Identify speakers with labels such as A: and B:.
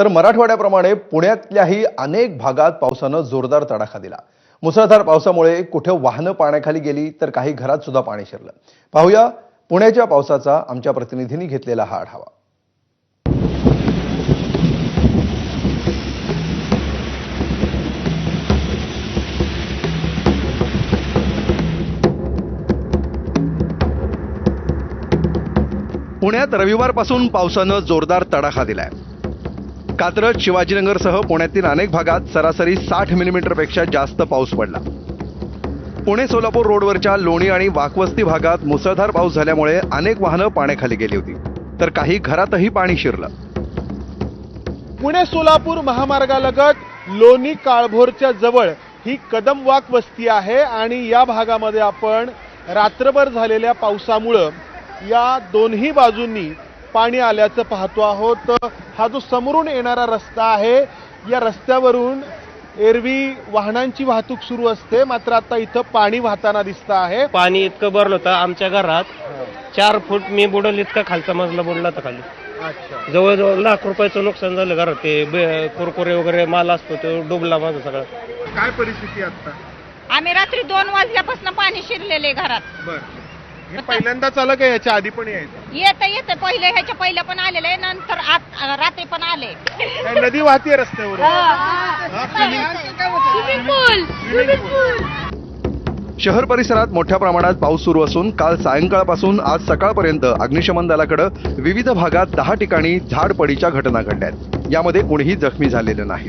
A: तर मराठवाड्याप्रमाणे पुण्यातल्याही अनेक भागात पावसानं जोरदार तडाखा दिला. मुसळधार पावसामुळे कुठे वाहनं पाण्याखाली गेली तर काही घरात सुद्धा पाणी शिरलं. पाहूया पुण्याच्या पावसाचा आमच्या प्रतिनिधींनी घेतलेला हा आढावा. पुण्यात रविवारपासून पावसानं जोरदार तडाखा दिलाय. कात्रज शिवाजीनगरसह पुण्यातील अनेक भागात सरासरी साठ मिलीमीटरपेक्षा जास्त पाऊस पडला. पुणे सोलापूर रोडवरच्या लोणी आणि वाकवस्ती भागात मुसळधार पाऊस झाल्यामुळे अनेक वाहनं पाण्याखाली गेली होती. तर काही घरातही पाणी शिरलं.
B: पुणे सोलापूर महामार्गालगत लोणी काळभोरच्या जवळ ही कदमवाक वस्ती आहे आणि या भागामध्ये आपण रात्रभर झालेल्या पावसामुळं या दोन्ही बाजूंनी पाणी आल्याचं पाहतो आहोत. हा जो समोरून येणारा रस्ता आहे या रस्त्यावरून एरवी वाहनांची वाहतूक सुरू असते. मात्र आता इथं पाणी वाहताना दिसतं आहे.
C: पाणी इतकं भरलं होतं आमच्या घरात. चार फूट मी बुडल इतका खालचा मजला बुडला होता खाली.
B: अच्छा.
C: जवळजवळ लाख रुपयाचं नुकसान झालं घरात. ते बे- कुरकुरे वगैरे माल असतो तो डुबला माझा सगळं.
B: काय परिस्थिती आता?
D: आम्ही रात्री दोन वाजल्यापासून पाणी शिरलेले घरात.
B: बर. हे पहिल्यांदाच आलं का याच्या आधी पण यायचं?
D: येत येत. पहिले ह्याच्या पहिले पण आलेले नंतर आत रात्री पण आले.
B: काय नदी वाहतीये रस्त्यावर
A: शहर परिसरात मोठ्या प्रमाणात पाऊस सुरू असून काल सायंकाळपासून आज सकाळपर्यंत अग्निशमन दलाकडे विविध भागात दहा ठिकाणी झाडपडीच्या घटना घडल्यात यामध्ये कोणीही जखमी झालेलं नाही.